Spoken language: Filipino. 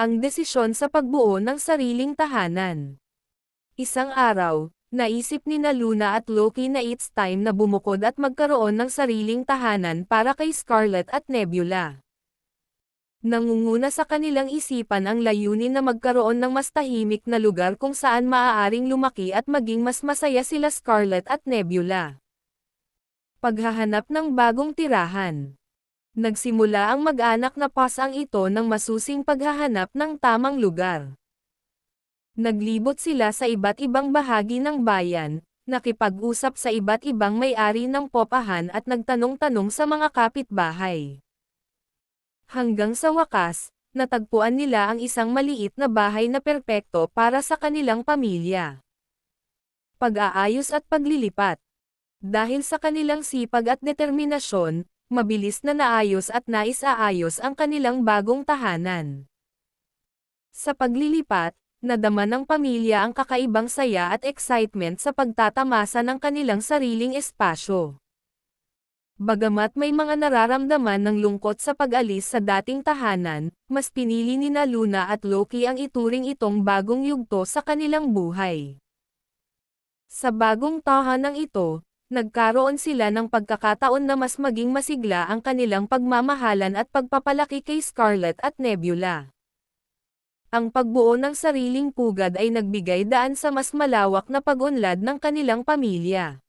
ang desisyon sa pagbuo ng sariling tahanan. Isang araw, naisip ni na Luna at Loki na it's time na bumukod at magkaroon ng sariling tahanan para kay Scarlet at Nebula. Nangunguna sa kanilang isipan ang layunin na magkaroon ng mas tahimik na lugar kung saan maaaring lumaki at maging mas masaya sila Scarlet at Nebula. Paghahanap ng bagong tirahan Nagsimula ang mag-anak na pasang ito ng masusing paghahanap ng tamang lugar. Naglibot sila sa iba't ibang bahagi ng bayan, nakipag-usap sa iba't ibang may-ari ng popahan at nagtanong-tanong sa mga kapitbahay. Hanggang sa wakas, natagpuan nila ang isang maliit na bahay na perpekto para sa kanilang pamilya. Pag-aayos at paglilipat. Dahil sa kanilang sipag at determinasyon, mabilis na naayos at naisaayos ang kanilang bagong tahanan. Sa paglilipat, nadama ng pamilya ang kakaibang saya at excitement sa pagtatamasa ng kanilang sariling espasyo. Bagamat may mga nararamdaman ng lungkot sa pag-alis sa dating tahanan, mas pinili ni na Luna at Loki ang ituring itong bagong yugto sa kanilang buhay. Sa bagong tahanang ito, nagkaroon sila ng pagkakataon na mas maging masigla ang kanilang pagmamahalan at pagpapalaki kay Scarlet at Nebula. Ang pagbuo ng sariling pugad ay nagbigay daan sa mas malawak na pag-unlad ng kanilang pamilya.